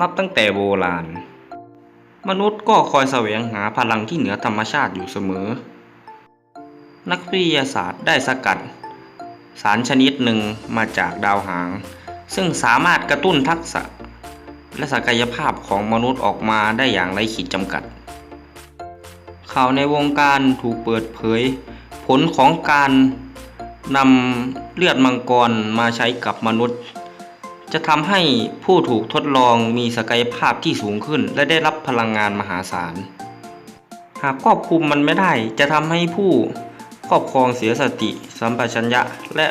นับตั้งแต่โบราณ มนุษย์ก็คอยแสวงหาพลังที่เหนือธรรมชาติอยู่เสมอ นักวิทยาศาสตร์ได้สกัด สารชนิดหนึ่งมาจากดาวหาง ซึ่งสามารถกระตุ้นทักษะ และศักยภาพของมนุษย์ออกมาได้อย่างไร้ขีดจำกัด ข่าวในวงการถูกเปิดเผย ผลของการนำเลือดมังกรมาใช้กับมนุษย์ จะทำให้ผู้ถูกทดลองมีศักยภาพที่สูงขึ้น และได้รับพลังงานมหาศาล หากควบคุมมันไม่ได้จะทำให้ผู้ครอบครองเสียสติ สัมปชัญญะ และ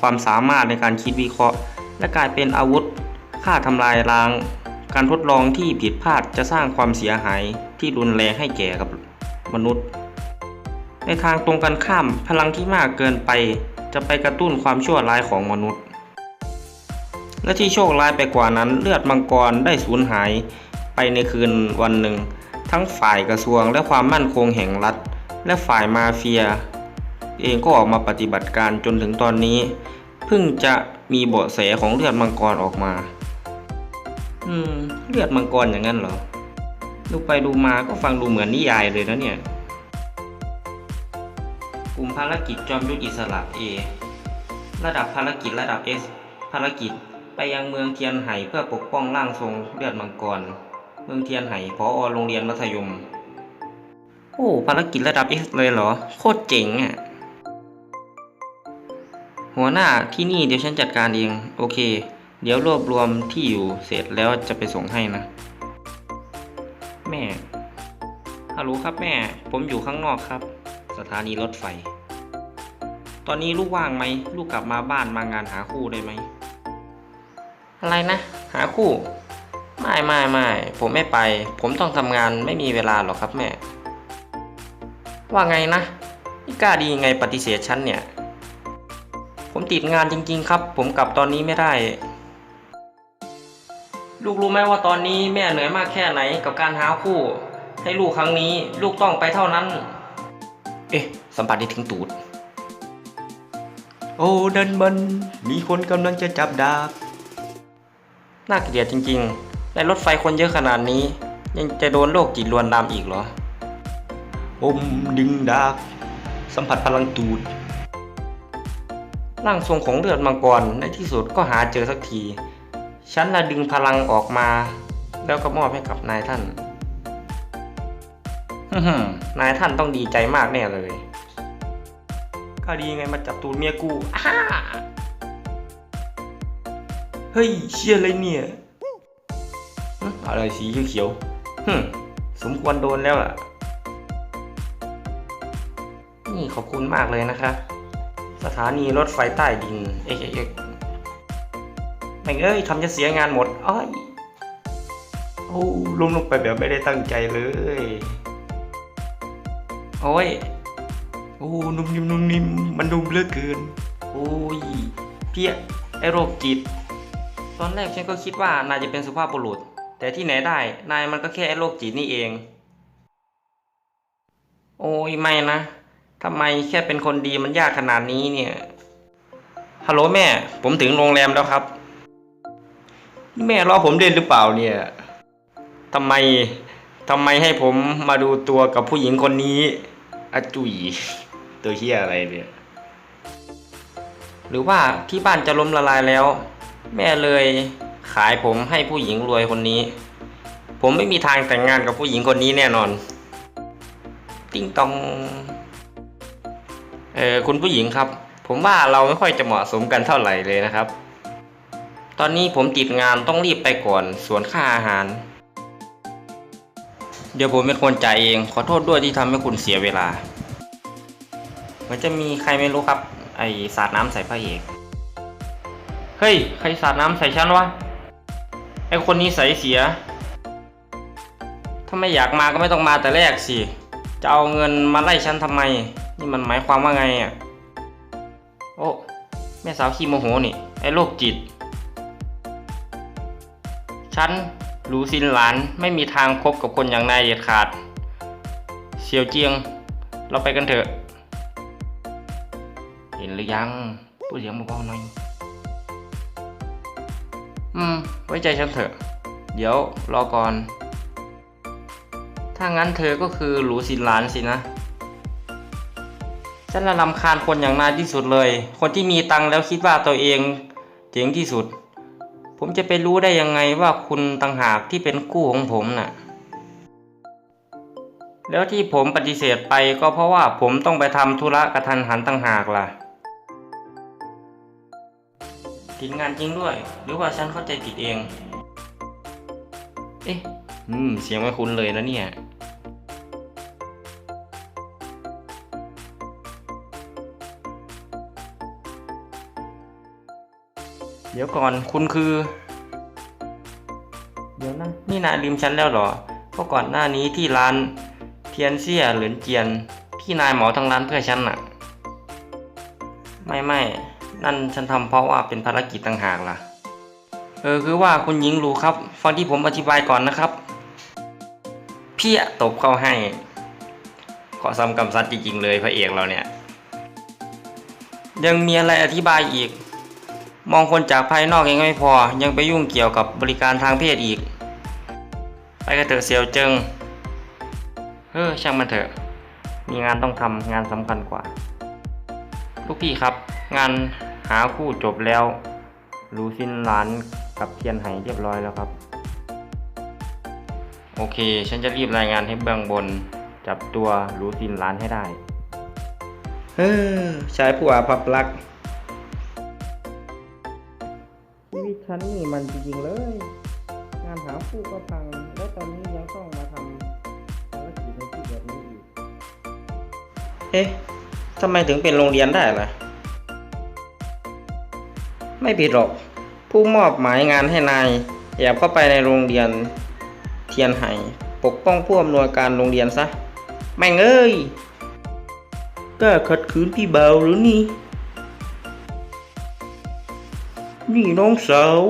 ความสามารถในการคิดวิเคราะห์ และกลายเป็นอาวุธฆ่าทำลายล้าง การทดลองที่ผิดพลาดจะสร้างความเสียหายที่รุนแรงให้แก่กับมนุษย์ ในทางตรงกันข้ามพลังที่มากเกินไป จะไปกระตุ้นความชั่วร้ายของมนุษย์ และที่โชคร้ายไปกว่านั้น เลือดมังกรได้สูญหายไปในคืนวันหนึ่ง ทั้งฝ่ายกระทรวงและความมั่นคงแห่งรัฐ และฝ่ายมาเฟีย เองก็ออกมาปฏิบัติการจนถึงตอนนี้ เพิ่งจะมีเบาะแสของเลือดมังกรออกมา อืม เลือดมังกรอย่างนั้นเหรอ ดูไปดูมาก็ฟังดูเหมือนนิยายเลยนะเนี่ย กลุ่มภารกิจจอมยุทธอิสระ A ระดับภารกิจระดับ S ภารกิจ ไปยังเมืองเทียนไห่เพื่อปกป้องร่างทรงเลือดมังกร เมืองเทียนไห่พอโรงเรียนมัธยม โอ้ภารกิจระดับ S เลยเหรอ โคตรเจ๋งอะ หัวหน้าที่นี่เดี๋ยวฉันจัดการเอง โอเค เดี๋ยวรวบรวมที่อยู่เสร็จแล้วจะไปส่งให้นะ แม่ฮัลโหลครับแม่ ผมอยู่ข้างนอกครับ สถานีรถไฟ ตอนนี้ลูกว่างไหม ลูกกลับมาบ้านมางานหาคู่ได้ไหม อะไรนะ หาคู่ ไม่ไม่ไม่ผมไม่ไป ผมต้องทำงานไม่มีเวลาหรอกครับแม่ ว่าไงนะนี่กล้าดีไงปฏิเสธฉันเนี่ย ผมติดงานจริง ๆ ครับ ผมกลับตอนนี้ไม่ได้ ลูกรู้ไหมว่าตอนนี้แม่เหนื่อยมากแค่ไหนกับการหาคู่ ให้ลูกครั้งนี้ ลูกต้องไปเท่านั้น เอ๊ะสัมผัสได้ถึงตูด โอ้ดันมัน มีคนกำลังจะจับดาบ น่าเกลียดจริงๆ ในรถไฟคนเยอะขนาดนี้ ยังจะโดนโรคจิตลวนลามอีกเหรอ อมดึงดาบสัมผัสพลังตูด ร่างทรงของเลือดมังกรในที่สุดก็หาเจอสักที ฉันละดึงพลังออกมา แล้วก็มอบให้กับนายท่านฮึ่มๆนายท่านต้องดีใจมากแน่เลยก็ดีไงมาจับตูดเมียกูอ้า เฮ้ยเชี่ยอะไรเนี่ยอะไรสีเขียวฮึสมควรโดนแล้วล่ะ นี่ขอบคุณมากเลยนะคะ สถานีรถไฟใต้ดินเอ็กเอ็กแม่งเอ้ยทำจะเสียงานหมดอ้อยโอ้ล้มลงไปแบบไม่ได้ตั้งใจเลยโอ้ยโอ้นุ่มนิ่มนุ่มนิ่มมันนุ่มเหลือเกิน โอ้ยเพี้ยไอโรคจิต ตอนแรกฉันก็คิดว่านายจะเป็นสุภาพบุรุษ แต่ที่ไหนได้ นายมันก็แค่ไอโรคจิตนี่เอง โอ้ยไม่นะทำไมแค่เป็นคนดีมันยากขนาดนี้เนี่ย ฮัลโหลแม่ ผมถึงโรงแรมแล้วครับ แม่รอผมเล่นหรือเปล่าเนี่ยทำไมทำไมให้ผมมาดูตัวกับผู้หญิงคนนี้อาจุยตัวเฮียอะไรเนี่ย หรือว่าที่บ้านจะล้มละลายแล้ว แม่เลยขายผมให้ผู้หญิงรวยคนนี้ ผมไม่มีทางแต่งงานกับผู้หญิงคนนี้แน่นอน ติ้งตองเออคุณผู้หญิงครับ ผมว่าเราไม่ค่อยจะเหมาะสมกันเท่าไหร่เลยนะครับ ตอนนี้ผมติดงานต้องรีบไปก่อนส่วนค่าอาหาร เดี๋ยวผมเป็นคนจ่ายเอง ขอโทษด้วยที่ทำให้คุณเสียเวลา มันจะมีใครไม่รู้ครับ ไอสาดน้ำใส่พระเอก เฮ้ย ใครสาดน้ำใส่ฉันวะ ไอคนนี้ใส่เสีย ถ้าไม่อยากมาก็ไม่ต้องมาแต่แรกสิ จะเอาเงินมาไล่ฉันทำไม นี่มันหมายความว่าไงอะ โอ้แม่สาวขี้โมโหนี่ ไอ้โรคจิต ฉันหลูซินหลานไม่มีทางคบกับคนอย่างนายเด็ดขาดเซียวเจียง เราไปกันเถอะ เห็นหรือยังพูดเสียงเบาๆหน่อย อืม ไว้ใจฉันเถอะ เดี๋ยวรอก่อน ถ้างั้นเธอก็คือหลูสินหลานสินะฉันละลำคาญคนอย่างนายที่สุดเลย คนที่มีตังค์แล้วคิดว่าตัวเองเจ๋งที่สุด ผมจะไปรู้ได้ยังไงว่าคุณต่างหากที่เป็นคู่ของผมน่ะ แล้วที่ผมปฏิเสธไปก็เพราะว่าผมต้องไปทำธุระกระทันหันต่างหากล่ะ ผิดงานจริงด้วย หรือว่าฉันเข้าใจผิดเอง เอ๊ะ อืม เสียงไม่คุ้นเลยนะเนี่ย เดี๋ยวก่อนคุณคือ เดี๋ยวนะนี่นายลืมฉันแล้วเหรอ เพราะก่อนหน้านี้ที่ร้านเทียนเสี่ยเหรินเจียน ที่นายเหมาทั้งร้านเพื่อฉันน่ะ ไม่ไม่ นั่นฉันทำเพราะว่าเป็นภารกิจต่างหากล่ะ เออคือว่าคุณหญิงรู้ครับ ฟังที่ผมอธิบายก่อนนะครับ เพี้ยตบเข้าให้ ขอซ้ำกำซัดจริงๆเลยพระเอกเราเนี่ย ยังมีอะไรอธิบายอีก มองคนจากภายนอกยังไม่พอ ยังไปยุ่งเกี่ยวกับบริการทางเพศอีก ไปกันเถอะเซียวเจิงเฮ้อช่างมันเถอะ มีงานต้องทำงานสำคัญกว่า ลูกพี่ครับ งานหาคู่จบแล้ว รู้สิ้นร้านกับเทียนไหเรียบร้อยแล้วครับ โอเค ฉันจะรีบรายงานให้เบื้องบน จับตัวรู้สิ้นร้านให้ได้ เฮ้อชายผู้อาภัพรักชีวิตฉันนี่มันจริงๆเลย งานหาคู่ก็พัง แล้วตอนนี้ยังต้องมาทำภารกิจในที่แบบนี้อีก เอ๊ะทำไมถึงเป็นโรงเรียนได้ล่ะ ไม่ผิดหรอก ผู้มอบหมายงานให้นายแอบเข้าไปในโรงเรียนเทียนไห่ปกป้องผู้อำนวยการโรงเรียนซะ แม่งเอ้ยกล้าขัดขืนพี่เบาหรือนี่ นี่น้องสาว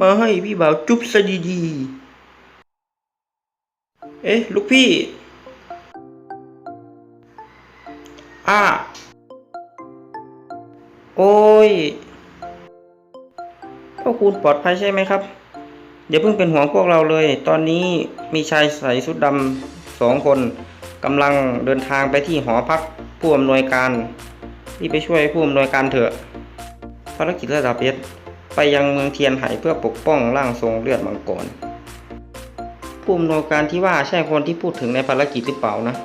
มาให้พี่เบาจุ๊บซะดีๆ เอ๊ะ ลูกพี่อ่า โอ้ยพวกคุณปลอดภัยใช่ไหมครับอย่าเพิ่งเป็นห่วงพวกเราเลย ตอนนี้มีชายใส่ชุดดำสองคนกำลังเดินทางไปที่หอพักผู้อำนวยการรีบไปช่วยผู้อำนวยการเถอะภารกิจระดับเอสไปยังเมืองเทียนไหเพื่อปกป้องร่างทรงเลือดมังกรผู้อำนวยการที่ว่าใช่คนที่พูดถึงในภารกิจหรือเปล่านะ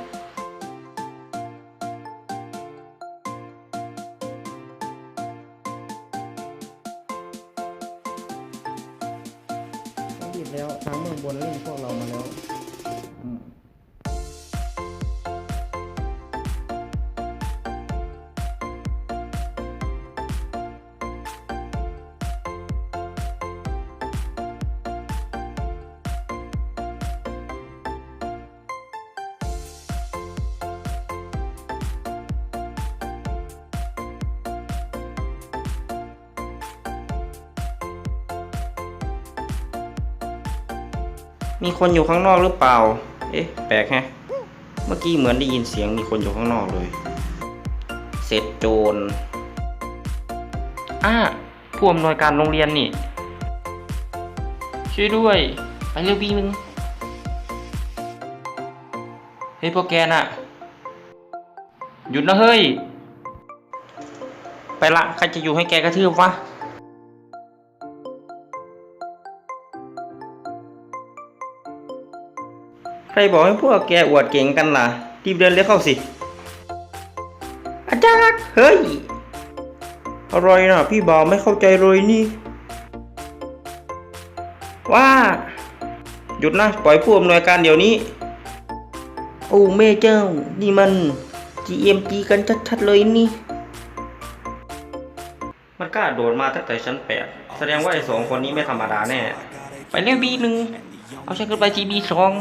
แล้วทางเมืองบนเร่งพวกเรามาแล้ว มีคนอยู่ข้างนอกหรือเปล่า เอ๊ะ แปลกแฮะ เมื่อกี้เหมือนได้ยินเสียงมีคนอยู่ข้างนอกเลย เสร็จโจรอ่าผู้อำนวยการโรงเรียนนี่ ช่วยด้วย ไปเร็ววีนึง เฮ้ยพวกแกน่ะ หยุดนะเฮ้ย ไปละใครจะอยู่ให้แกกระทืบวะ ใครบอกให้พวกแกอวดเก่งกันล่ะรีบเดินเร็วเข้าสิ อาจารย์เฮ้ยอะไรนะพี่บ่าวไม่เข้าใจเลยนี่ ว่าหยุดนะปล่อยผู้อำนวยการเดี๋ยวนี้ โอ้แม่เจ้า นี่มัน GMG กันชัดๆเลยนี่ มันกล้าโดดมาตั้งแต่ชั้นแปดแสดงว่าไอ้สองคนนี้ไม่ธรรมดาแน่ ไปเร็วบีหนึ่ง เอาฉันขึ้นไปจีบีสอง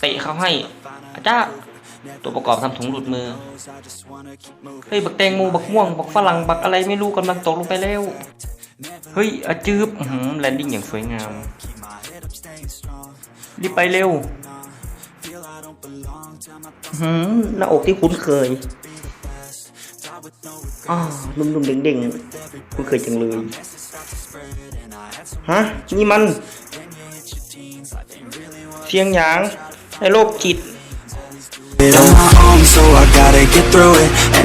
เตะเขาให้อาจารย์ตัวประกอบทำถุงหลุดมือ เฮ้ย บักแตงโมบักม่วง บักฝรั่ง บักอะไรไม่รู้กำลังตกลงไปแล้ว เฮ้ยอาจืบแลนดิ้งอย่างสวยงาม รีบไปเร็วหือหน้าอกที่คุ้นเคย อ๋อลุ่มๆเด้งๆคุ้นเคยจังเลย ฮะ นี่มัน เสียงหยางในโลกจิต on my own, so I gotta get through it.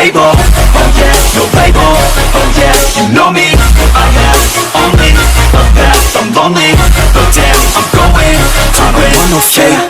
I'm oh yeah, no label, oh yeah, you know me, I have only a path, I'm lonely, but damn, I'm going. I don't want no fake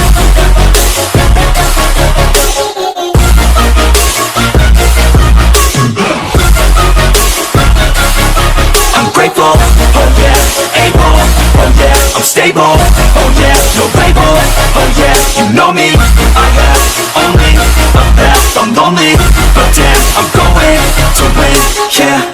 Stable, oh yeah, no label, oh yeah, you know me, I have only a path, I'm lonely, but damn, I'm going to win, yeah.